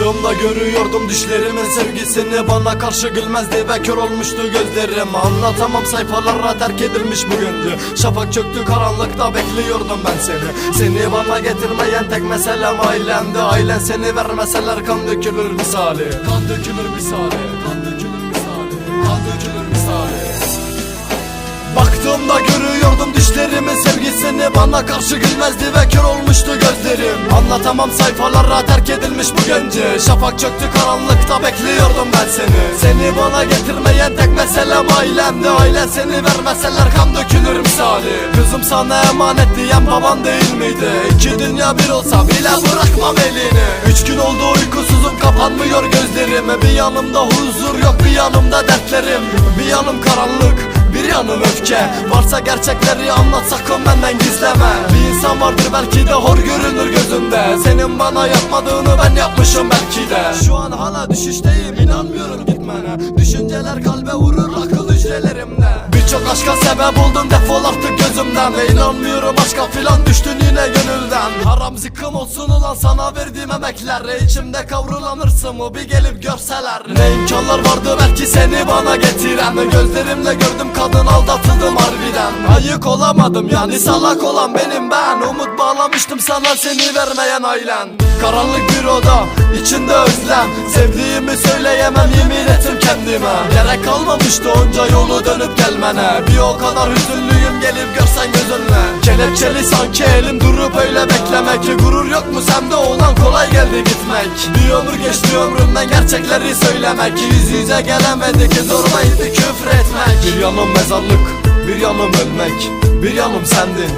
Baktığımda görüyordum düşlerimin sevgisini. Bana karşı gülmezdi ve kör olmuştu gözlerim. Anlatamam sayfalara terk edilmiş bugündü Şafak çöktü karanlıkta bekliyordum ben seni. Seni bana getirmeyen tek meselem ailemdi. Ailen seni vermeseler kan dökülür misali. Kan dökülür misali. Kan dökülür misali. Kan dökülür misali. Baktığımda görüyordum düşlerimin sevgisini. Bana karşı gülmezdi ve kör olmuştu gözlerim Anlatamam sayfalara terk edilmiş bu genci. Şafak çöktü karanlıkta bekliyordum ben seni. Seni bana getirmeyen tek meselem ailemdi. Ailen seni vermeseler kan dökülür misali. Kızım sana emanet diyen baban değil miydi? İki dünya bir olsa bile bırakmam elini. Üç gün oldu uykusuzum kapanmıyor gözlerim Bir yanımda huzur yok bir yanımda dertlerim. Bir yanım karanlık yanım öfke. Varsa gerçekleri anlat sakın benden gizleme. Bir insan vardır belki de hor görünür gözümde Senin bana yapmadığını ben yapmışım belki de. Şu an hala düşüşteyim inanmıyorum gitmene. Düşünceler kalbe vurur akıl hücrelerimde Birçok aşka sebep oldum defol artık gözümden Ve inanmıyorum aşka filan düştün yine gönülden Haram zıkkım olsun ulan sana verdiğim emekler İçimde kavrulan hırsımı bir gelip görseler Ne imkanlar vardı belki seni bana getiren Gözlerimle gördüm kadın aldatıldım harbiden Ayık olamadım yani salak olan benim ben Umut bağlamıştım sana seni vermeyen ailen Karanlık bir oda içinde özlem. Sevdiğimi söyleyemem yemin ettim kendime. Gerek kalmamıştı onca yolu dönüp gelmene. Bir o kadar hüzünlüyüm gelip görsen gözünle. Kelepçeli sanki elim durup öyle beklemek. Gurur yok mu sende olan kolay geldi gitmek. Bir ömür geçti ömrümden gerçekleri söylemek. Yüz yüze gelemedik zorbaydı küfür etmek. Bir yanım mezarlık bir yanım ölmek. Bir yanım sendin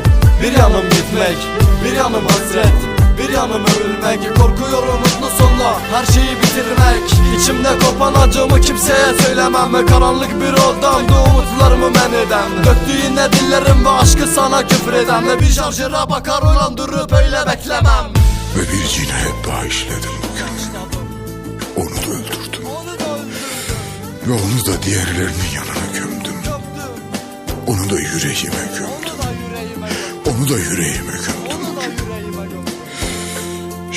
bir yanım gitmek. Bir yanım hasret bir yanım ölmek Korkuyorum mutlu sonla her şeyi bitirmek İçimde kopan acımı kimseye söylemem Ve karanlık bir odamda umutlarımı men eden Döktü dillerim ve aşkı sana küfür eden Ve bir şarjöre bakar olan durup öyle beklemem Ve bir cinayet daha işledim bugün. Onu da öldürdüm. Ve onu da diğerlerinin yanına gömdüm. Onu da yüreğime gömdüm. Onu da yüreğime gömdüm.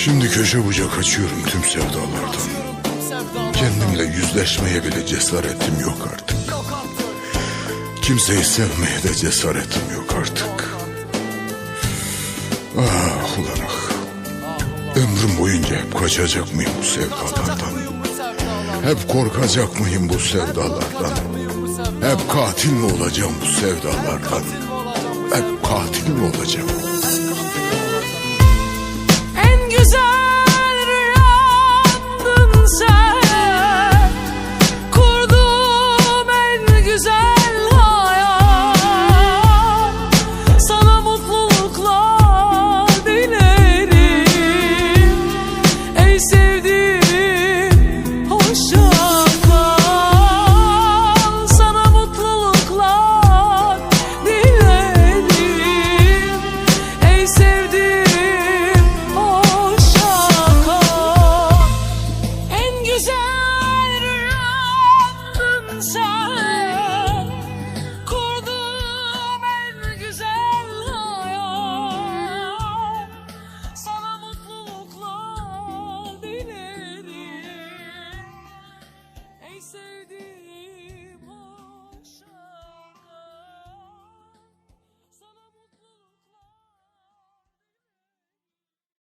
Şimdi köşe bucak açıyorum tüm sevdalardan. Kendimle yüzleşmeye bile cesaretim yok artık. Kimseyi sevmeye de cesaretim yok artık. Ah ulan ah. Ömrüm boyunca hep kaçacak mıyım bu sevdalardan? Hep korkacak mıyım bu sevdalardan? Hep katil mi olacağım bu sevdalardan? Hep katil mi olacağım?